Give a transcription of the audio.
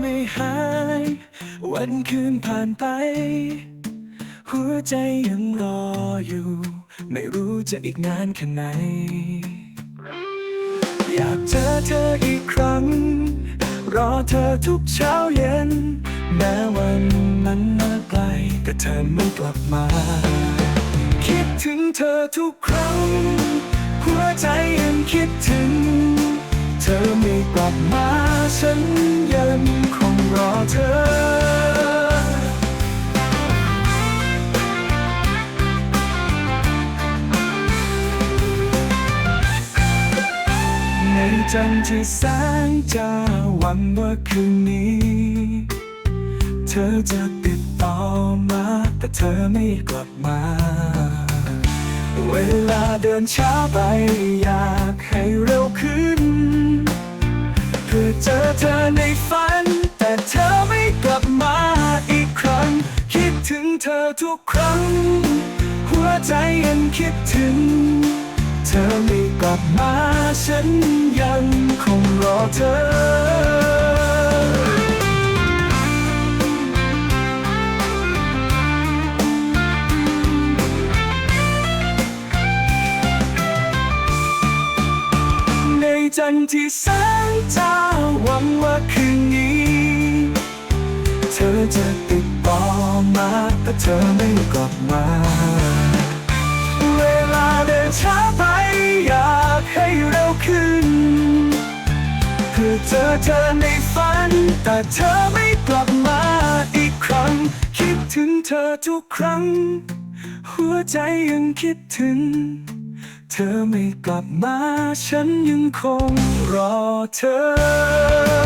ไม่หาย วันคืนผ่านไป หัวใจยังรออยู่ ไม่รู้จะอีกนานแค่ไหน อยากเจอเธออีกครั้ง รอเธอทุกเช้าเย็น แม้วันนั้นมาไกลแต่เธอไม่กลับมา คิดถึงเธอทุกครั้ง หัวใจยังคิดถึง เธอไม่กลับมาฉันยัง เธอ ในจันทร์ที่แสงจ้าวังว่าคืนนี้ เธอจะติดต่อมา แต่เธอไม่กลับมา เวลาเดินช้าไปอยากให้เร็วขึ้น ทุกครั้ง หัวใจยังคิดถึง เธอไม่กลับมา ฉันยังคงรอเธอในจันทร์ที่แสงจ้าหวังว่าคืนนี้ เธอจะติด แต่เธอไม่กลับมา เวลาเดินช้าไปอยากให้เร็วขึ้น เพื่อเจอเธอในฝัน แต่เธอไม่กลับมาอีกครั้ง คิดถึงเธอทุกครั้ง หัวใจยังคิดถึง เธอไม่กลับมาฉันยังคงรอเธอ